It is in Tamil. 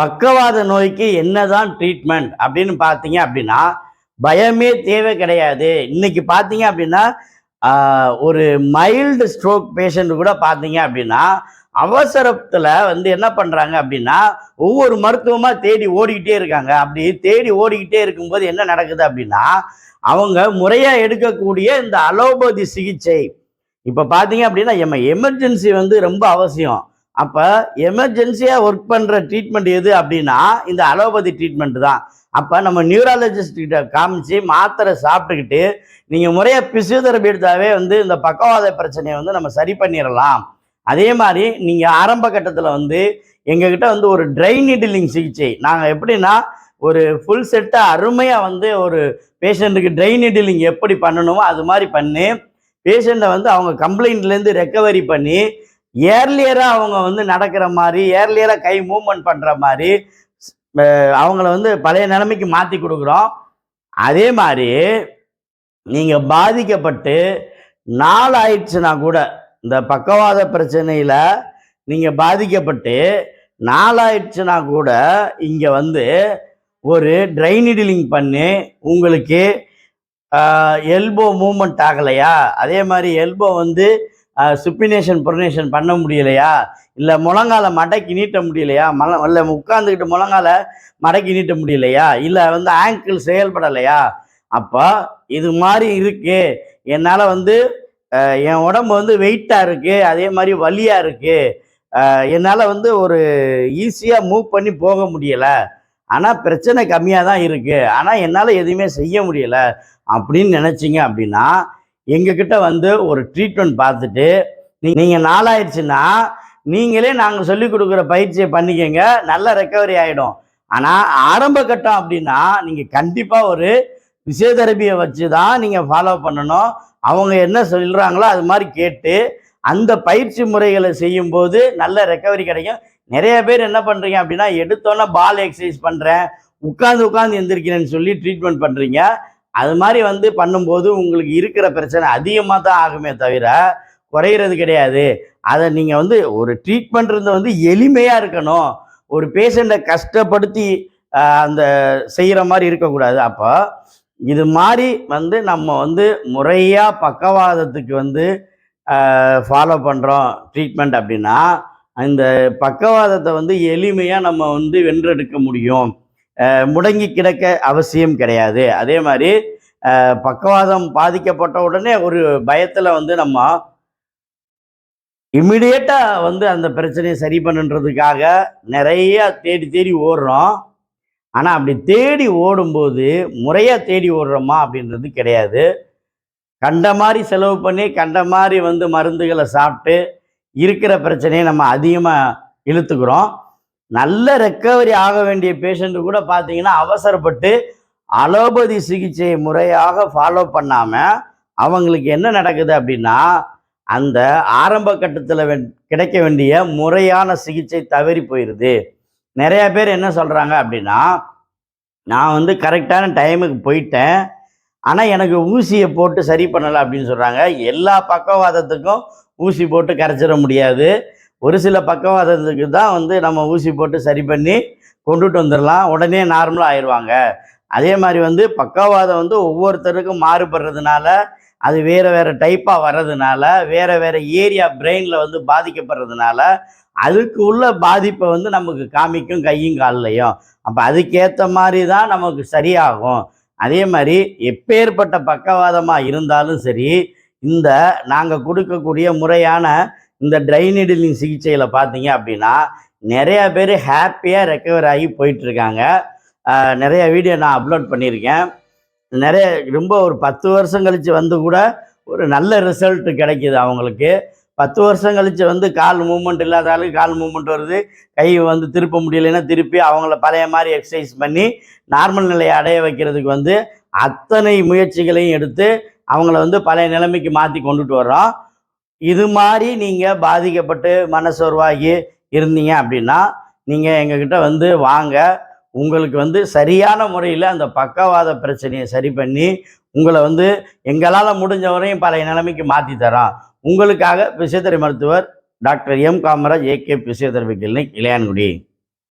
பக்கவாத நோய்க்கு என்னதான் ட்ரீட்மெண்ட் அப்படின்னு பார்த்தீங்க அப்படின்னா பயமே தேவை கிடையாது. இன்னைக்கு பார்த்தீங்க அப்படின்னா ஒரு மைல்டு ஸ்ட்ரோக் பேஷண்ட் கூட பார்த்தீங்க அப்படின்னா அவசரத்தில் வந்து என்ன பண்ணுறாங்க அப்படின்னா ஒவ்வொரு மருத்துவமாக தேடி ஓடிக்கிட்டே இருக்காங்க. அப்படி தேடி ஓடிக்கிட்டே இருக்கும்போது என்ன நடக்குது அப்படின்னா அவங்க முறையாக எடுக்கக்கூடிய இந்த அலோபதி சிகிச்சை. இப்போ பார்த்தீங்க அப்படின்னா எம எமர்ஜென்சி வந்து ரொம்ப அவசியம். அப்போ எமர்ஜென்சியாக ஒர்க் பண்ணுற ட்ரீட்மெண்ட் எது அப்படின்னா இந்த அலோபதி ட்ரீட்மெண்ட் தான். அப்போ நம்ம நியூராலஜிஸ்ட்கிட்ட காமிச்சு மாத்திரை சாப்பிட்டுக்கிட்டு நீங்கள் முறையாக பிசியோதெரபி எடுத்தாவே வந்து இந்த பக்கவாத பிரச்சனையை வந்து நம்ம சரி பண்ணிடலாம் அதே மாதிரி நீங்கள் ஆரம்ப கட்டத்தில் வந்து எங்ககிட்ட வந்து ஒரு ட்ரை நீடிலிங் சிகிச்சை. நாங்கள் எப்படின்னா ஒரு ஃபுல் செட்டை அருமையாக வந்து ஒரு பேஷண்ட்டுக்கு ட்ரை நீடிலிங் எப்படி பண்ணணுமோ அது மாதிரி பண்ணி பேஷண்ட்டை வந்து அவங்க கம்ப்ளைண்ட்லேருந்து ரெக்கவரி பண்ணி ஏர்லியராக அவங்க வந்து நடக்கிற மாதிரி ஏர்லியராக கை மூவ்மெண்ட் பண்ணுற மாதிரி அவங்கள வந்து பழைய நிலைமைக்கு மாற்றி கொடுக்குறோம். அதே மாதிரி நீங்கள் பாதிக்கப்பட்டு நாள் ஆயிடுச்சுன்னா கூட இந்த பக்கவாத பிரச்சனையில் நீங்கள் பாதிக்கப்பட்டு நாளாயிடுச்சுன்னா கூட இங்கே வந்து ஒரு ட்ரைனிடிலிங் பண்ணி உங்களுக்கு எல்போ மூமெண்ட் ஆகலையா? அதே மாதிரி எல்போ வந்து சுப்பினேஷன் புரினேஷன் பண்ண முடியலையா? இல்லை முழங்கால மடக்கி நீட்ட முடியலையா? மல இல்லை உட்காந்துக்கிட்டு முழங்கால மடக்கி நீட்ட முடியலையா? இல்லை வந்து ஆங்கிள் செயல்படலையா? அப்போ இது மாதிரி இருக்கு. என்னால் வந்து என் உடம்பு வந்து வெயிட்டாக இருக்குது அதே மாதிரி வலியாக இருக்குது என்னால் வந்து ஒரு ஈஸியாக மூவ் பண்ணி போக முடியலை. ஆனால் பிரச்சனை கம்மியாக தான் இருக்குது ஆனால் என்னால் எதுவுமே செய்ய முடியலை. அப்படின்னு நினச்சிங்க அப்படின்னா எங்ககிட்ட வந்து ஒரு ட்ரீட்மெண்ட் பார்த்துட்டு நீ நீங்கள் நாளாயிடுச்சுன்னா நீங்களே நாங்கள் சொல்லி கொடுக்குற பயிற்சியை பண்ணிக்கங்க நல்ல ரெக்கவரி ஆகிடும் ஆனால் ஆரம்ப கட்டம் அப்படின்னா நீங்கள் கண்டிப்பாக ஒரு பிசியோதெரபியை வச்சு தான் நீங்கள் ஃபாலோ பண்ணணும். அவங்க என்ன சொல்கிறாங்களோ அது மாதிரி கேட்டு அந்த பயிற்சி முறைகளை செய்யும்போது நல்ல ரெக்கவரி கிடைக்கும். நிறைய பேர் என்ன பண்ணுறீங்க அப்படின்னா எடுத்தோன்னே பால் எக்ஸசைஸ் பண்ணுறேன் உட்காந்து உட்காந்து எந்திரிக்கிறேன்னு சொல்லி ட்ரீட்மெண்ட் பண்ணுறீங்க அது மாதிரி வந்து பண்ணும்போது உங்களுக்கு இருக்கிற பிரச்சனை அதிகமாக தான் ஆகுமே தவிர குறையிறது கிடையாது. அதை நீங்கள் வந்து ஒரு ட்ரீட்மெண்ட்றது வந்து எளிமையாக இருக்கணும். ஒரு பேஷண்ட்டை கஷ்டப்படுத்தி அந்த செய்கிற மாதிரி இருக்கக்கூடாது. அப்போ இது மாதிரி வந்து நம்ம வந்து முறையாக பக்கவாதத்துக்கு வந்து ஃபாலோ பண்ணுறோம் ட்ரீட்மெண்ட் அப்படின்னா இந்த பக்கவாதத்தை வந்து எளிமையாக நம்ம வந்து வென்றெடுக்க முடியும். முடங்கி கிடக்க அவசியம் கிடையாது. அதே மாதிரி பக்கவாதம் பாதிக்கப்பட்ட உடனே ஒரு பயத்தில் வந்து நம்ம இம்மிடியேட்டாக வந்து அந்த பிரச்சனையை சரி பண்ணுன்றதுக்காக நிறையா தேடி தேடி ஓடுறோம். ஆனால் அப்படி தேடி ஓடும்போது முறையாக தேடி ஓடுறோமா அப்படின்றது கிடையாது. கண்ட மாதிரி செலவு பண்ணி கண்ட மாதிரி வந்து மருந்துகளை சாப்பிட்டு இருக்கிற பிரச்சனையை நம்ம அதிகமாக இழுத்துக்கிறோம். நல்ல ரெக்கவரி ஆக வேண்டிய பேஷண்ட்டு கூட பார்த்தீங்கன்னா அவசரப்பட்டு அலோபதி சிகிச்சை முறையாக ஃபாலோ பண்ணாமல் அவங்களுக்கு என்ன நடக்குது அப்படின்னா அந்த ஆரம்ப கட்டத்தில் கிடைக்க வேண்டிய முறையான சிகிச்சை தவறி போயிடுது நிறையா பேர் என்ன சொல்கிறாங்க அப்படின்னா நான் வந்து கரெக்டான டைமுக்கு போயிட்டேன் ஆனால் எனக்கு ஊசியை போட்டு சரி பண்ணலை அப்படின்னு சொல்கிறாங்க எல்லா பக்கவாதத்துக்கும் ஊசி போட்டு கரைச்சிட முடியாது. ஒரு சில பக்கவாதத்துக்கு தான் வந்து நம்ம ஊசி போட்டு சரி பண்ணி கொண்டுட்டு வந்துடலாம். உடனே நார்மலாக ஆயிடுவாங்க. அதே மாதிரி வந்து பக்கவாதம் வந்து ஒவ்வொருத்தருக்கும் மாறுபடுறதுனால அது வேறு வேறு டைப்பாக வர்றதுனால வேறு வேறு ஏரியா பிரெயினில் வந்து பாதிக்கப்படுறதுனால அதுக்கு உள்ள பாதிப்பை வந்து நமக்கு காமிக்கும் கையும் கால்லையும். அப்போ அதுக்கேற்ற மாதிரி தான் நமக்கு சரியாகும். அதே மாதிரி எப்பேற்பட்ட பக்கவாதமாக இருந்தாலும் சரி இந்த நாங்கள் கொடுக்கக்கூடிய முறையான இந்த ட்ரை நீடிலிங் சிகிச்சையில் பார்த்தீங்க அப்படின்னா நிறையா பேர் ஹாப்பியாக ரெக்கவர் ஆகி போயிட்டுருக்காங்க. நிறைய வீடியோ நான் அப்லோட் பண்ணியிருக்கேன். நிறைய ரொம்ப ஒரு பத்து வருஷம் கழித்து வந்து கூட ஒரு நல்ல ரிசல்ட் கிடைக்கிது அவங்களுக்கு. பத்து வருஷம் கழித்து வந்து கால் மூமெண்ட் இல்லாத ஆளுக்கு கால் மூமெண்ட் வருது. கை வந்து திருப்ப முடியலைன்னா திருப்பி அவங்கள பழைய மாதிரி எக்ஸசைஸ் பண்ணி நார்மல் நிலையை அடைய வைக்கிறதுக்கு வந்து அத்தனை முயற்சிகளையும் எடுத்து அவங்கள வந்து பழைய நிலைமைக்கு மாற்றி கொண்டுட்டு வர்றோம். இது மாதிரி நீங்கள் பாதிக்கப்பட்டு மனசோர்வாகி இருந்தீங்க அப்படின்னா நீங்கள் எங்ககிட்ட வந்து வாங்க. உங்களுக்கு வந்து சரியான முறையில் அந்த பக்கவாத பிரச்சனையை சரி பண்ணி உங்களை வந்து எங்களால் முடிஞ்ச வரையும் பழைய நிலைமைக்கு மாற்றி தரோம் உங்களுக்காக பிசியோதெரபி மருத்துவர் doctor M Kamaraj AK physiotherapy clinic Ilayangudi.